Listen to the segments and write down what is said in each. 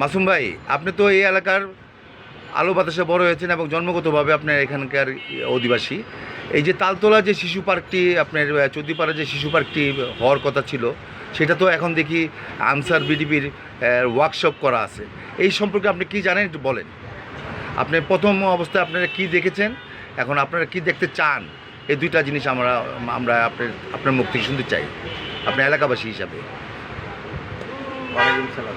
মাসুম ভাই, আপনি তো এই এলাকার আলো বাতাসে বড় হয়েছেন এবং জন্মগতভাবে আপনার এখানকার অধিবাসী। এই যে তালতলা যে শিশু পার্কটি, আপনার চৌদ্দিপাড়া যে শিশু পার্কটি হওয়ার কথা ছিল, সেটা তো এখন দেখি আনসার বিডিপির ওয়ার্কশপ করা আছে। এই সম্পর্কে আপনি কি জানেন একটু বলেন। আপনি প্রথম অবস্থায় আপনারা কি দেখেছেন? এখন আপনারা কি দেখতে চান? এই দুইটা জিনিস আমরা আমরা আপনার আপনার থেকে শুনতে চাই। আপনার এলাকাবাসী হিসাবে। ওয়ালাইকুম সালাম।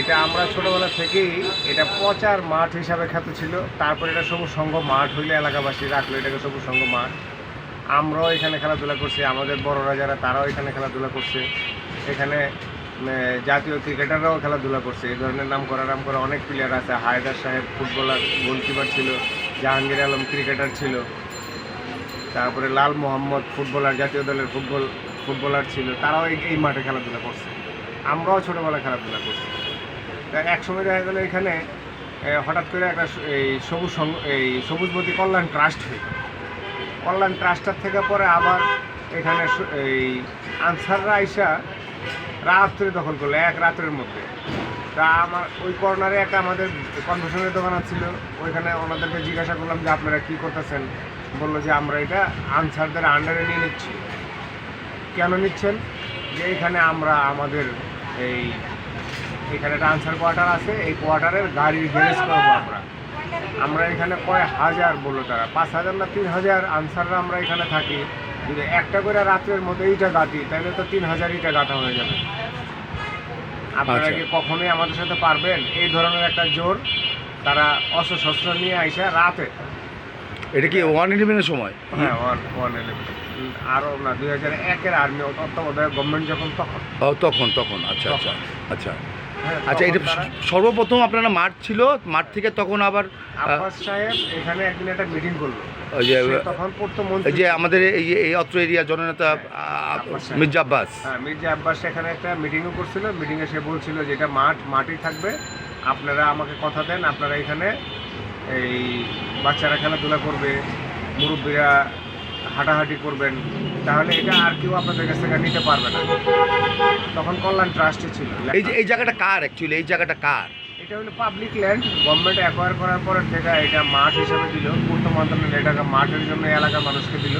এটা আমরা ছোটবেলা থেকেই এটা প্রচার মাঠ হিসাবে খ্যাত ছিল। তারপর এটা সবুজ সংঘ মাঠ হইলে এলাকাবাসী রাখল, এটাকে সবুজ সংঘ মাঠ। আমরাও এখানে খেলাধুলা করছি, আমাদের বড়রা যারা, তারাও এখানে খেলাধুলা করছে। এখানে জাতীয় ক্রিকেটাররাও খেলাধুলা করছে। এই ধরনের নাম করা নাম করা অনেক প্লেয়ার আছে। হায়দার সাহেব ফুটবলার গোলকিপার ছিল। জাহাঙ্গীর আলম ক্রিকেটার ছিল। তারপরে লাল মোহাম্মদ ফুটবলার, জাতীয় দলের ফুটবল, ফুটবলার ছিল। তারাও এই মাঠে খেলাধুলা করছে। আমরাও ছোটোবেলায় খেলাধুলা করছি। তা এক সময় দেখা গেলো এখানে হঠাৎ করে একটা এই সবুজ এই সবুজবতী কল্যাণ ট্রাস্ট হই কল্যাণ ট্রাস্টার থেকে পরে আবার এখানে এই আনসাররা আইসা রাত্রে দখল করল, এক রাত্রের মধ্যে। তা আমার, ওই কর্নারে একটা আমাদের কনভেশনের দোকান ছিল ওইখানে ওনাদেরকে জিজ্ঞাসা করলাম যে, আপনারা কী করতেছেন? বলল যে, আমরা এটা আনসারদের আন্ডারে নিয়ে নিচ্ছি। কেন নিচ্ছেন? যে, এখানে আমরা আমাদের এই এখানে একটা আনসার কোয়ার্টার আছে এই কোয়ার্টারের গাড়ির গ্যারেজ করব আমরা। আমরা এখানে কয় হাজার বলল তারা? পাঁচ হাজার না তিন হাজার? আনসাররা আমরা এখানে থাকি। যদি একটা করে রাত্রের মধ্যে ইটা গাঁথি তাহলে তো তিন হাজার ইটা গাঁথা হয়ে যাবে। আপনারা আচ্ছা। কি কখনোই আমাদের সাথে পারবেন? এই ধরনের একটা জোর তারা অস্ত্র শস্ত্র নিয়ে আইসা রাতে। এটা কি ওয়ান ইলেভেনের সময়? হ্যাঁ ওয়ান ওয়ান ইলেভেন আরও না দুই হাজার একের আর্মি তত্ত্বাবধায়ক গভর্নমেন্ট যখন তখন। ও তখন তখন। আচ্ছা আচ্ছা আচ্ছা। আচ্ছা এটা সর্বপ্রথম আপনারা মাঠ ছিল মাঠ থেকে তখন আবার আব্বাস সাহেব এখানে একদিন একটা মিটিং করল। যে তখন পড়তো এই যে আমাদের এই এই অত্র এরিয়া জননেতা। মির্জা আব্বাস। হ্যাঁ মির্জা আব্বাস এখানে একটা মিটিংও করছিল। মিটিংয়ে সে বলছিল যে এটা মাঠ মাঠই থাকবে। আপনারা আমাকে কথা দেন। আপনারা এখানে এই বাচ্চারা খেলাধুলা করবে। মুরব্বীরা হাঁটাহাঁটি করবেন তাহলে এটা আর কেউ আপনাদের কাছ থেকে নিতে পারবে না। তখন কল্যাণ ট্রাস্টে ছিল। এই যে এই জায়গাটা কার অ্যাকচুয়ালি এই জায়গাটা কার? এটা হলো পাবলিক ল্যান্ড গভর্নমেন্ট অ্যাকোয়ার করার পরে থেকে এটা মাঠ হিসেবে দিল পূর্ত মন্ত্রণালয় এটাকে মাঠের জন্য এলাকার মানুষকে দিল।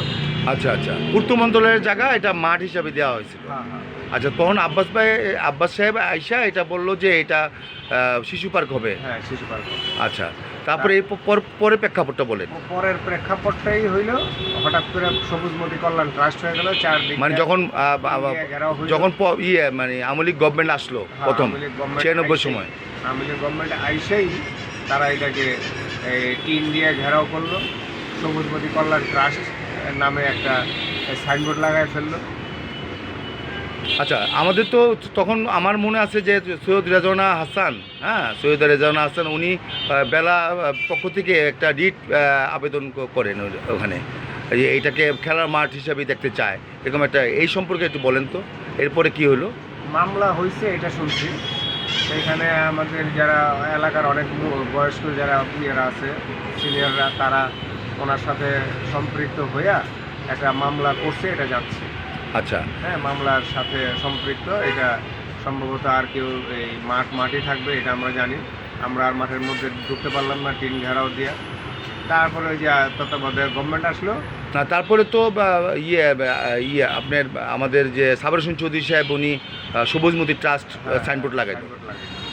আচ্ছা আচ্ছা। পূর্ত মন্ত্রণালয়ের জায়গা এটা মাঠ হিসাবে দেওয়া হয়েছিল। হ্যাঁ হ্যাঁ। আচ্ছা তখন আব্বাস ভাই আব্বাস সাহেব আইসা এটা বলল যে এটা শিশু পার্ক হবে। হ্যাঁ শিশু পার্ক আচ্ছা তারপরে এই পর- পরে প্রেক্ষাপটটা বলেন। পরের প্রেক্ষাপটটাই হইল হঠাৎ করে সবুজ সবুজমতি কল্যাণ ট্রাস্ট হয়ে গেল চারদিকে মানে যখন। যখন ইয়ে মানে আমলিক গভর্নমেন্ট আসলো হ্যাঁ, প্রথম ছিয়ানব্বই সময়। আওয়ামী লীগ গভর্নমেন্ট আইসেই তারা এটাকে টিন দিয়ে ঘেরাও করল। সবুজমতি কল্যাণ ট্রাস্ট নামে একটা সাইনবোর্ড লাগায় ফেলল। আচ্ছা আমাদের তো তখন আমার মনে আছে যে সৈয়দ রেজানা হাসান হ্যাঁ সৈয়দ রেজানা হাসান, উনি বেলা পক্ষ থেকে একটা রিট আবেদন করেন ওখানে। এইটাকে খেলার মাঠ হিসাবে দেখতে চায়। এরকম একটা, এই সম্পর্কে একটু বলেন তো, এরপরে কি হলো? মামলা হয়েছে, এটা শুনছি। সেখানে আমাদের যারা এলাকার অনেক বয়স্ক যারা ইয়েরা আছে সিনিয়ররা তারা ওনার সাথে সম্পৃক্ত হইয়া একটা মামলা করছে, এটা যাচ্ছে। আচ্ছা। হ্যাঁ মামলার সাথে সম্পৃক্ত। এটা সম্ভবত আর কেউ এই মাঠ মাঠই থাকবে এটা আমরা জানি। আমরা আর মাঠের মধ্যে ঢুকতে পারলাম না টিন ঘেরাও দিয়া। তারপরে ওই যে তত্ত্বাবধায়ক গভর্নমেন্ট আসলো। না তারপরে তো ইয়ে ইয়ে আপনার আমাদের যে সাবর হোসেন চৌধুরী সাহেব উনি সবুজমতি ট্রাস্ট সাইনবোর্ড লাগাই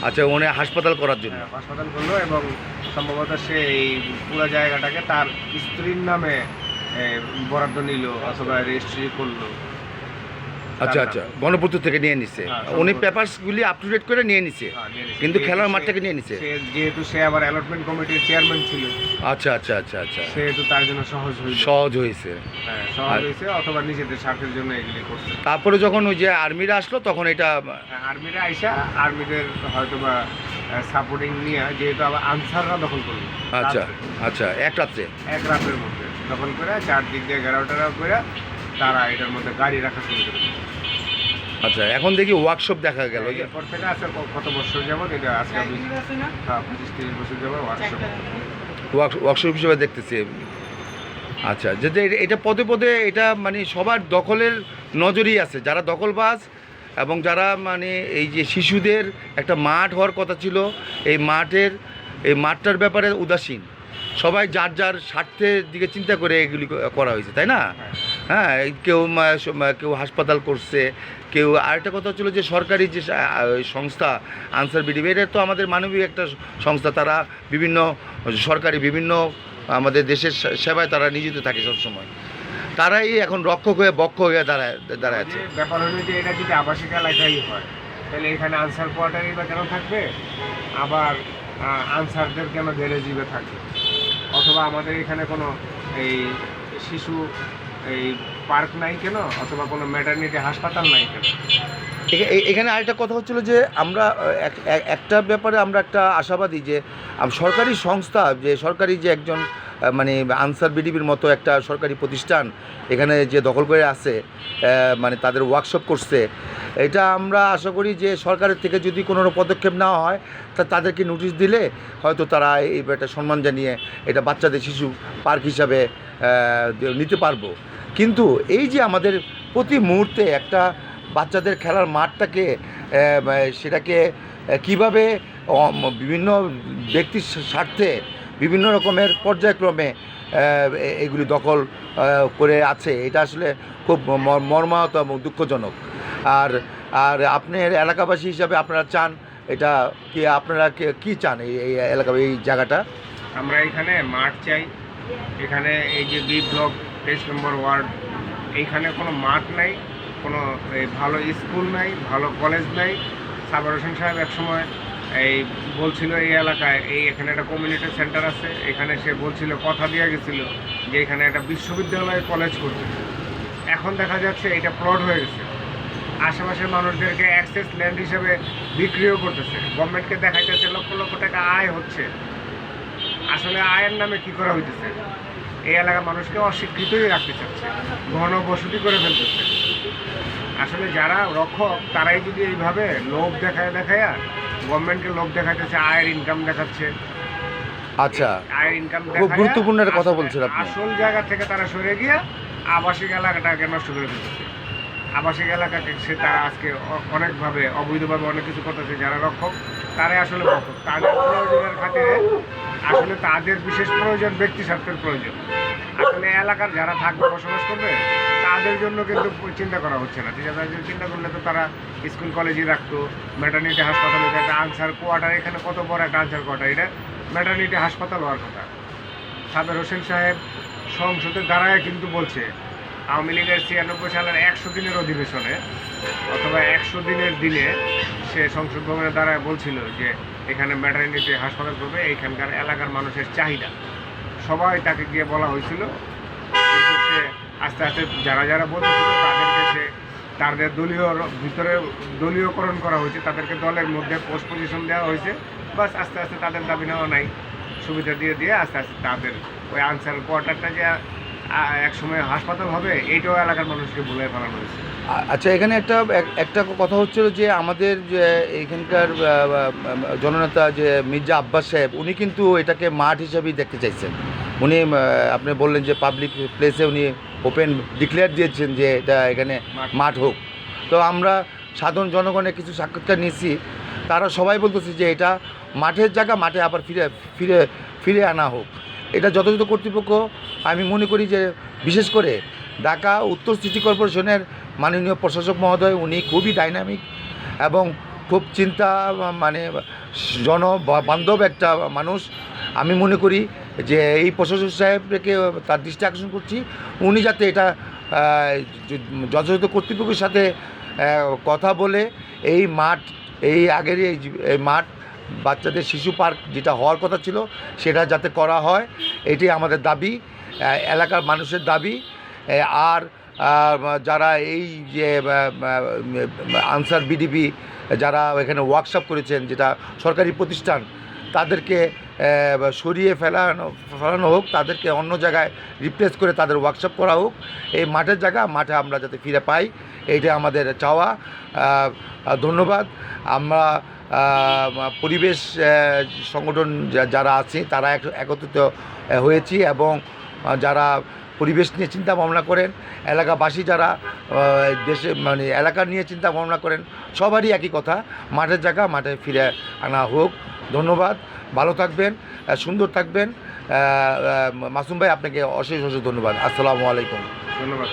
আচ্ছা উনি হাসপাতাল করার জন্য। হ্যাঁ, হাসপাতাল করল এবং সম্ভবত সে এই পুরো জায়গাটাকে তার স্ত্রীর নামে বরাদ্দ নিল অথবা রেজিস্ট্রি করল। আচ্ছা আচ্ছা। নামে। গণপূর্ত থেকে নিয়ে নিছে। হ্যাঁ, উনি। পেপারসগুলি আপ টু ডেট করে নিয়ে নিছে। হ্যাঁ। কিন্তু খেলার মাঠটাকে নিয়ে নিছে। যেহেতু সে আবার অ্যালটমেন্ট কমিটির চেয়ারম্যান ছিল। আচ্ছা আচ্ছা আচ্ছা আচ্ছা। সেহেতু তার জন্য সহজ হইল। সহজ হয়েছে হ্যাঁ সহজ হয়েছে অথবা নিজেদের স্বার্থের জন্য এগুলি করছে। তারপরে যখন ওই যে আর্মিরা আসলো তখন এটা হ্যাঁ, আর্মিরা আইসা আর্মিদের হয়তো বা সাপোর্টিং নিয়ে যেহেতু আবার আনসাররা দখল করল। আচ্ছা আচ্ছা এক রাত্রে? এক রাতের মধ্যে দখল করে চারদিক দিয়ে ঘেরাও টেরাও করে তারা এটার মধ্যে গাড়ি রাখা শুরু করে। আচ্ছা এখন দেখি ওয়ার্কশপ দেখা গেল। এরপর থেকে আছে কত বছর যাবত এটা আজকে হ্যাঁ পঁচিশ তিরিশ বছর যাবত ওয়ার্কশপ ওয়ার্ক- ওয়ার্কশপ হিসেবে দেখতেছি। আচ্ছা যে যে এটা- এটা পদে পদে এটা মানে সবার দখলের নজরই আছে। যারা দখলবাজ এবং যারা মানে এই যে শিশুদের একটা মাঠ হওয়ার কথা ছিল এই মাঠের এই মাঠটার ব্যাপারে উদাসীন। সবাই যার যার স্বার্থের দিকে চিন্তা করে এগুলি করা হয়েছে তাই না? হ্যাঁ কেউ কেউ হাসপাতাল করছে, কেউ, আরেকটা কথা হচ্ছিল যে সরকারি যে সংস্থা, আনসার বিডিবি, এটা তো আমাদের মানবিক একটা সংস্থা, তারা বিভিন্ন, সরকারি বিভিন্ন আমাদের দেশের সেবায় তারা নিয়োজিত থাকে সবসময়। তারাই এখন রক্ষক হয়ে বক্ষ হয়ে দাঁড়ায় দাঁড়ায় আছে। ব্যাপার হলো যে এটা যদি আবাসিক এলাকায় হয়, তাহলে এখানে আনসার কোয়ার্টারই বা কেন থাকবে? আবার আনসারদের কেন জেলে জিবে থাকবে? অথবা আমাদের এখানে কোনো এই শিশু এই পার্ক নাই কেন? অথবা কোনো ম্যাটারনিটি হাসপাতাল নাই কেন? এখানে আরেকটা কথা হচ্ছিল যে, আমরা, এক- এক- একটা ব্যাপারে আমরা একটা আশাবাদী যে সরকারি সংস্থা, যে সরকারি যে একজন মানে আনসার বিডিবির মতো একটা সরকারি প্রতিষ্ঠান এখানে যে দখল করে আছে মানে তাদের ওয়ার্কশপ করছে, এটা আমরা আশা করি যে সরকারের থেকে যদি কোনো পদক্ষেপ নেওয়া হয়, তা তাদেরকে নোটিশ দিলে হয়তো তারা এই একটা সম্মান জানিয়ে এটা বাচ্চাদের শিশু পার্ক হিসাবে নিতে পারব। কিন্তু এই যে আমাদের প্রতি মুহূর্তে একটা বাচ্চাদের খেলার মাঠটাকে সেটাকে কীভাবে বিভিন্ন ব্যক্তির স্বার্থে বিভিন্ন রকমের পর্যায়ক্রমে এগুলি দখল করে আছে, এটা আসলে খুব মর্মাহত এবং দুঃখজনক। আর আর আপনার এলাকাবাসী হিসাবে আপনারা চান, এটা কি আপনারা কে- চান এই এলাকা, এই জায়গাটা? আমরা এখানে মাঠ চাই। এখানে এই যে বি ব্লক তেইশ নম্বর ওয়ার্ড। এইখানে কোনো মাঠ নাই, কোনো ভালো স্কুল নাই, ভালো কলেজ নাই। সাবর হোসেন সাহেব একসময় এই বলছিল এই এলাকায়, এই এখানে একটা কমিউনিটি সেন্টার আছে, এখানে সে বলছিল, কথা দিয়ে গেছিল যে এখানে একটা বিশ্ববিদ্যালয় কলেজ করবে এখন দেখা যাচ্ছে এটা প্লট হয়ে গেছে। আশেপাশের মানুষদেরকে অ্যাক্সেস ল্যান্ড হিসেবে বিক্রিও করতেছে। গভর্নমেন্টকে দেখাইতেছে লক্ষ লক্ষ টাকা আয় হচ্ছে। আসলে আয়ের নামে কি করা হইতেছে? এই এলাকার মানুষকে অশিক্ষিতই রাখতে চাচ্ছে। ঘন বসতি করে ফেলতেছে আসলে যারা রক্ষক তারাই যদি এইভাবে লোভ দেখায় দেখায় গভর্নমেন্টকে লোভ দেখাইতেছে আয়ের ইনকাম দেখাচ্ছে। আচ্ছা আয়ের ইনকাম খুব গুরুত্বপূর্ণ একটা কথা বলছেন আপনি। আসল জায়গা থেকে তারা সরে গিয়ে আবাসিক এলাকাটাকে নষ্ট করে দিতেছে আবাসিক এলাকাকে সে তারা আজকে অনেকভাবে অবৈধভাবে অনেক কিছু করতেছে। যারা রক্ষক তারাই আসলে রক্ষক তাদের প্রয়োজনের খাতিরে আসলে তাদের বিশেষ প্রয়োজন ব্যক্তি স্বার্থের প্রয়োজন। আসলে এলাকার যারা থাকবে, বসবাস করবে, তাদের জন্য কিন্তু চিন্তা করা হচ্ছে না। ঠিক আছে চিন্তা করলে তো তারা স্কুল, কলেজে রাখতো ম্যাটার্নিটি হাসপাতালে একটা আনসার কোয়ার্টার, এখানে কত বড় একটা আনসার কোয়ার্টার, এটা ম্যাটার্নিটি হাসপাতাল হওয়ার কথা। সাবের হোসেন সাহেব সংসদের দ্বারায় কিন্তু বলছে আওয়ামী লীগের ছিয়ানব্বই সালের একশো দিনের অধিবেশনে অথবা একশো দিনের দিনে সে সংসদ ভবনের দ্বারায় বলছিল যে এখানে ম্যাটার্নিটি হাসপাতাল করবে, এইখানকার এলাকার মানুষের চাহিদা। সবাই তাকে গিয়ে বলা হয়েছিল। সে আস্তে আস্তে যারা যারা বলতেছিল, তাদেরকে সে তাদের দলীয় ভিতরে দলীয়করণ করা হয়েছে। তাদেরকে দলের মধ্যে পোস্ট পজিশন দেওয়া হয়েছে। বাস আস্তে আস্তে তাদের দাবি নেওয়া নাই। সুবিধা দিয়ে দিয়ে আস্তে আস্তে তাদের ওই আনসার কোয়ার্টারটা যে আ- একসময় হাসপাতাল হবে এইটাও এলাকার মানুষকে ভুলে ফেলানো হয়েছে। আচ্ছা এখানে একটা একটা কথা হচ্ছিল যে আমাদের যে এখানকার জননেতা যে মির্জা আব্বাস সাহেব উনি কিন্তু এটাকে মাঠ হিসাবেই দেখতে চাইছেন। উনি আপনি বললেন যে পাবলিক প্লেসে উনি ওপেন ডিক্লেয়ার দিয়েছেন যে এটা এখানে মাঠ। মাঠ হোক। তো আমরা সাধারণ জনগণের কিছু সাক্ষাৎকার নিয়েছি। তারা সবাই বলতেছে যে এটা মাঠের জায়গা মাঠে আবার ফিরে ফিরে ফিরে আনা হোক। এটা যথাযথ কর্তৃপক্ষ, আমি মনে করি যে বিশেষ করে ঢাকা উত্তর সিটি কর্পোরেশনের মাননীয় প্রশাসক মহোদয়, উনি খুবই ডাইনামিক এবং খুব চিন্তা মানে জন বান্ধব একটা মানুষ। আমি মনে করি যে এই প্রশাসক সাহেবকে তার দৃষ্টি আকর্ষণ করছি। উনি যাতে এটা যথাযথ কর্তৃপক্ষের সাথে কথা বলে এই মাঠ, এই আগের এই মাঠ বাচ্চাদের শিশু পার্ক যেটা হওয়ার কথা ছিল, সেটা যাতে করা হয় এটাই আমাদের দাবি এলাকার মানুষের দাবি আর যারা এই যে আনসার বিডিপি যারা এখানে ওয়ার্কশপ করেছেন, যেটা সরকারি প্রতিষ্ঠান, তাদেরকে সরিয়ে ফেলানো ফেলানো হোক, তাদেরকে অন্য জায়গায় রিপ্লেস করে তাদের ওয়ার্কশপ করা হোক, এই মাঠের জায়গা, মাঠে আমরা যাতে ফিরে পাই, এইটা আমাদের চাওয়া ধন্যবাদ, আমরা পরিবেশ সংগঠন যারা আছে, তারা এক- একত্রিত হয়েছি এবং যারা পরিবেশ নিয়ে চিন্তা ভাবনা করেন, এলাকাবাসী যারা দেশে মানে এলাকা নিয়ে চিন্তা ভাবনা করেন, সবারই একই কথা মাঠের জায়গা, মাঠে ফিরে আনা হোক। ধন্যবাদ, ভালো থাকবেন সুন্দর থাকবেন মাসুম ভাই, আপনাকে অশেষ অশেষ ধন্যবাদ। আসসালামু আলাইকুম। ধন্যবাদ